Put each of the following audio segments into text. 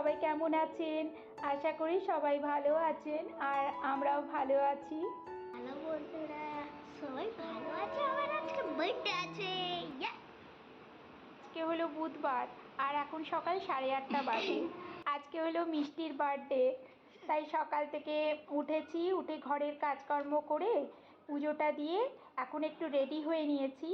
সবাই কেমন আছেন? আশা করি সবাই ভালো আছেন আর আমরাও ভালো আছি। হ্যালো বন্ধুরা সবাই ভালো আছে? আমার আজকে বার্থডে আছে। আজকে হলো বুধবার আর এখন সকাল সাড়ে আটটা বাজে। আজকে হলো মিষ্টির বার্থডে তাই সকাল থেকে উঠেছি উঠে ঘরের কাজকর্ম করে পুজোটা দিয়ে এখন একটু রেডি হয়ে নিয়েছি।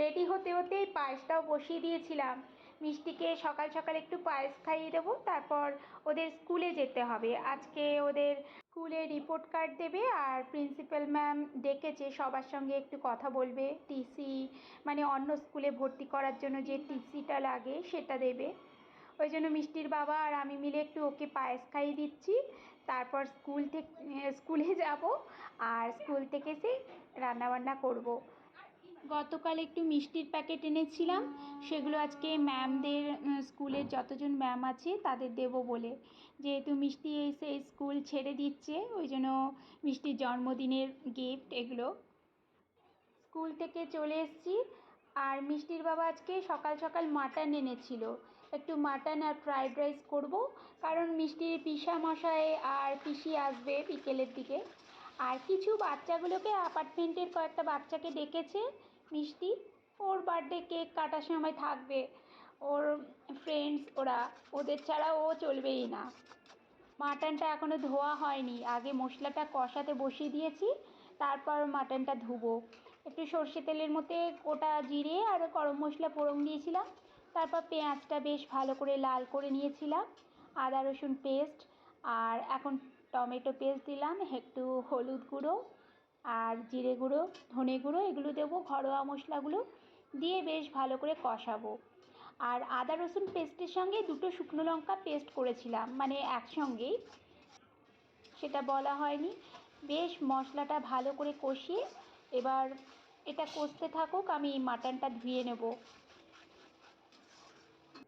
রেডি হতে হতেই পায়েসটাও বসিয়ে দিয়েছিলাম। মিষ্টিকে সকাল সকাল একটু পায়েস খাইয়ে দেবো, তারপর ওদের স্কুলে যেতে হবে। আজকে ওদের স্কুলে রিপোর্ট কার্ড দেবে আর প্রিন্সিপাল ম্যাম ডেকেছে, সবার সঙ্গে একটু কথা বলবে। টিসি মানে অন্য স্কুলে ভর্তি করার জন্য যে টিসিটা লাগে সেটা দেবে। ওই জন্য মিষ্টির বাবা আর আমি মিলে একটু ওকে পায়েস খাইয়ে দিচ্ছি। তারপর স্কুল থেকে, স্কুলে যাব আর স্কুল থেকে এসে রান্নাবান্না করব। গতকাল একটু মিষ্টির প্যাকেট এনেছিলাম। সেগুলো আজকে ম্যামদের স্কুলের যতজন ম্যাম আছে তাদের দেব বলে। যেহেতু মিষ্টি এসে স্কুল ছেড়ে দিচ্ছে, ওই জন্য মিষ্টির জন্মদিনের গিফট এগুলো। স্কুল থেকে চলে এসেছি। আর মিষ্টির বাবা আজকে সকাল সকাল মাটন এনেছিল। একটু মাটন আর ফ্রাইড রাইস করব, কারণ মিষ্টির পিসা মশাই আর পিসি আসবে বিকেলের দিকে। আর কিছু বাচ্চাগুলোকে অ্যাপার্টমেন্টের কয়েকটা বাচ্চাকে ডেকেছে। মিষ্টি। ওর বার্থডে কেক কাটার সময় থাকবে। ওর ফ্রেন্ডস ওরা, ওদের ছাড়া ও চলবেই না। মাটনটা এখনও ধোয়া হয়নি। আগে মশলাটা কষাতে বসিয়ে দিয়েছি, তারপর মাটনটা ধুবো। একটু সর্ষে তেলের মধ্যে গোটা জিরে আর গরম মশলা ফোড়ন দিয়েছিলাম। তারপর পেঁয়াজটা বেশ ভালো করে লাল করে নিয়েছিলাম। আদা রসুন পেস্ট আর এখন টমেটো পেস্ট দিলাম, একটু হলুদ গুঁড়ো। আর জিরে গুঁড়ো, ধনে গুঁড়ো, এগুলো দেবো, ঘরোয়া মশলাগুলো দিয়ে বেশ ভালো করে কষাবো। আর আদা, রসুন পেস্টের সঙ্গে দুটো শুকনো লঙ্কা পেস্ট করেছিলাম মানে একসঙ্গেই। সেটা বলা হয়নি। বেশ মশলাটা ভালো করে কষিয়ে এবার এটা কষতে থাকুক, আমি মাটনটা ধুয়ে নেব।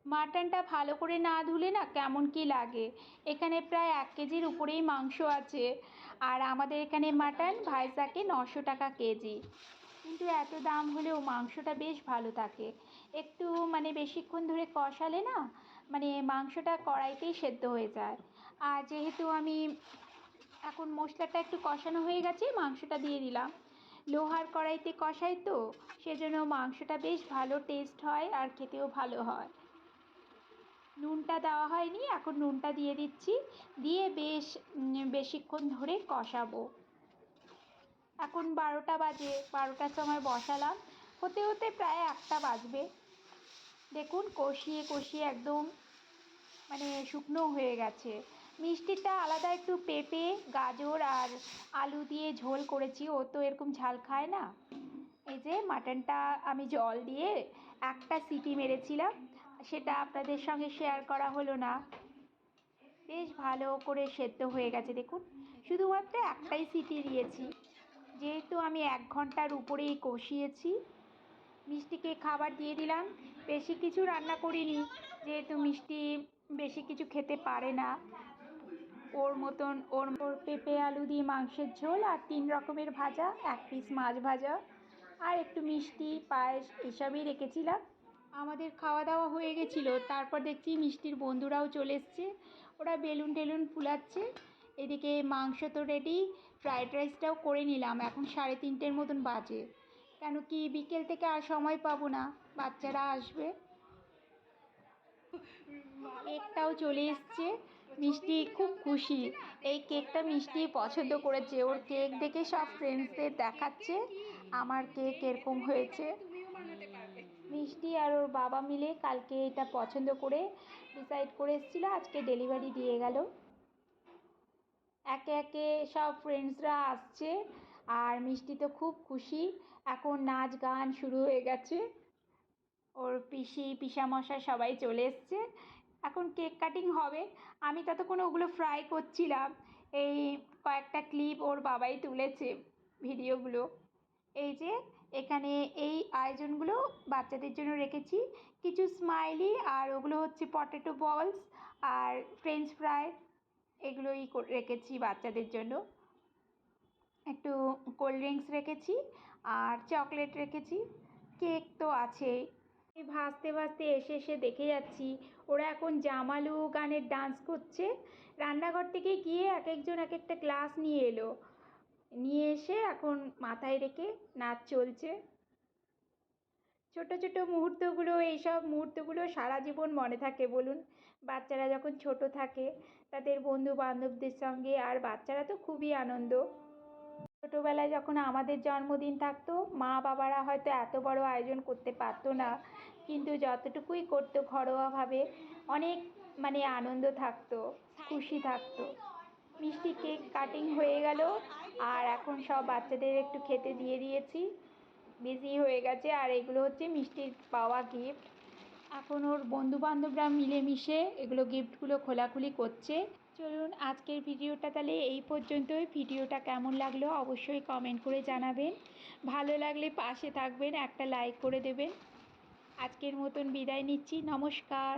মাটনটা ভালো করে না ধুলে না কেমন কি লাগে? এখানে প্রায় এক কেজির উপরেই মাংস আছে। আর আমাদের এখানে মাটন ভাইজাকে নশো টাকা কেজি। কিন্তু এত দাম হলেও মাংসটা বেশ ভালো থাকে। একটু মানে বেশিক্ষণ ধরে কষালে না মানে মাংসটা কড়াইতেই সেদ্ধ হয়ে যায়। আর যেহেতু আমি এখন মশলাটা একটু কষানো হয়ে গেছে, মাংসটা দিয়ে দিলাম। লোহার কড়াইতে কষাই তো, সেজন্য মাংসটা বেশ ভালো টেস্ট হয় আর খেতেও ভালো হয়। নুনটা দেওয়া হয়নি, এখন নুনটা দিয়ে দিচ্ছি। দিয়ে বেশ বেশিক্ষণ ধরে কষাবো। এখন বারোটা বাজে, বারোটার সময় বসালাম। হতে হতে প্রায় একটা বাজবে। দেখুন, কষিয়ে কষিয়ে একদম মানে শুকনো হয়ে গেছে। মিষ্টিটা আলাদা একটু পেঁপে, গাজর আর আলু দিয়ে ঝোল করেছি। ও তো এরকম ঝাল খায় না। এই যে, মাটনটা আমি জল দিয়ে একটা সিটি মেরেছিলাম, সেটা আপনাদের সঙ্গে শেয়ার করা হলো না। বেশ ভালো করে সেদ্ধ হয়ে গেছে, দেখুন। শুধুমাত্র একটাই সিটি দিয়েছি। যেহেতু আমি এক ঘণ্টার উপরেই কষিয়েছি, মিষ্টিকে খাবার দিয়ে দিলাম। বেশি কিছু রান্না করিনি, যেহেতু মিষ্টি বেশি কিছু খেতে পারে না। ওর মতন ওর পেঁপে, আলু দিয়ে মাংসের ঝোল আর তিন রকমের ভাজা, এক পিস মাছ ভাজা। আর একটু মিষ্টি পায়েস এসবই রেখেছিলাম। আমাদের খাওয়া দাওয়া হয়ে গেছিল। তারপর দেখছি মিষ্টির বন্ধুরাও চলে এসছে। ওরা বেলুন টেলুন ফুলাচ্ছে। এদিকে মাংস তো রেডি ফ্রায়েড রাইসটাও করে নিলাম। এখন সাড়ে তিনটের মতন বাজে। কেন কি বিকেল থেকে আর সময় পাবো না। বাচ্চারা আসবে। কেকটাও চলে এসছে। মিষ্টি খুব খুশি। এই কেকটা মিষ্টি পছন্দ করেছে। ওর কেক দেখে সব ফ্রেন্ডসদের দেখাচ্ছে আমার কেক এরকম হয়েছে। মিষ্টি আর ওর বাবা মিলে কালকে এটা পছন্দ করে ডিসাইড করে এসেছিল। আজকে ডেলিভারি দিয়ে গেল। একে একে সব ফ্রেন্ডসরা আসছে আর মিষ্টি তো খুব খুশি। এখন নাচ গান শুরু হয়ে গেছে। ওর পিসি, পিসামশাই সবাই চলে এসছে। এখন কেক কাটিং হবে। আমি ততক্ষণ ওগুলো ফ্রাই করছিলাম। এই কয়েকটা ক্লিপ ওর বাবাই তুলেছে ভিডিওগুলো এই যে, এখানে এই আয়োজনগুলো বাচ্চাদের জন্য রেখেছি। কিছু স্মাইলি আর ওগুলো হচ্ছে পটেটো বলস আর ফ্রেঞ্চ ফ্রাই এগুলোই রেখেছি বাচ্চাদের জন্য। একটু কোল্ড ড্রিঙ্কস রেখেছি আর চকলেট রেখেছি। কেক তো আছেই। ভাসতে ভাসতে এসে এসে দেখে যাচ্ছি, ওরা এখন জামালু গানের ডান্স করছে। রান্নাঘর থেকে গিয়ে এক একজন এক একটা গ্লাস নিয়ে এলো। নিয়ে এসে এখন মাথায় রেখে নাচ চলছে। ছোট ছোট মুহূর্তগুলো, এইসব মুহূর্তগুলো সারা জীবন মনে থাকে বলুন। বাচ্চারা যখন ছোট থাকে, তাদের বন্ধু বান্ধবদের সঙ্গে, আর বাচ্চারা তো খুবই আনন্দ। ছোটোবেলায় যখন আমাদের জন্মদিন থাকতো, মা বাবারা হয়তো এত বড় আয়োজন করতে পারতো না। কিন্তু যতটুকুই করতো ঘরোয়াভাবে, অনেক মানে আনন্দ থাকতো, খুশি থাকতো। মিষ্টি কেক কাটিং হয়ে গেল, আর এখন সব বাচ্চাদের একটু খেতে দিয়ে দিয়েছি। বিজি হয়ে গেছে, আর এগুলো হচ্ছে মিষ্টির পাওয়া গিফট এখন ওর বন্ধু বান্ধবরা মিলেমিশে এগুলো গিফটগুলো খোলাখুলি করছে। চলুন আজকের ভিডিওটা তাহলে এই পর্যন্তই। ভিডিওটা কেমন লাগল অবশ্যই কমেন্ট করে জানাবেন। ভালো লাগলে পাশে থাকবেন, একটা লাইক করে দেবেন। আজকের মতন বিদায় নিচ্ছি, নমস্কার।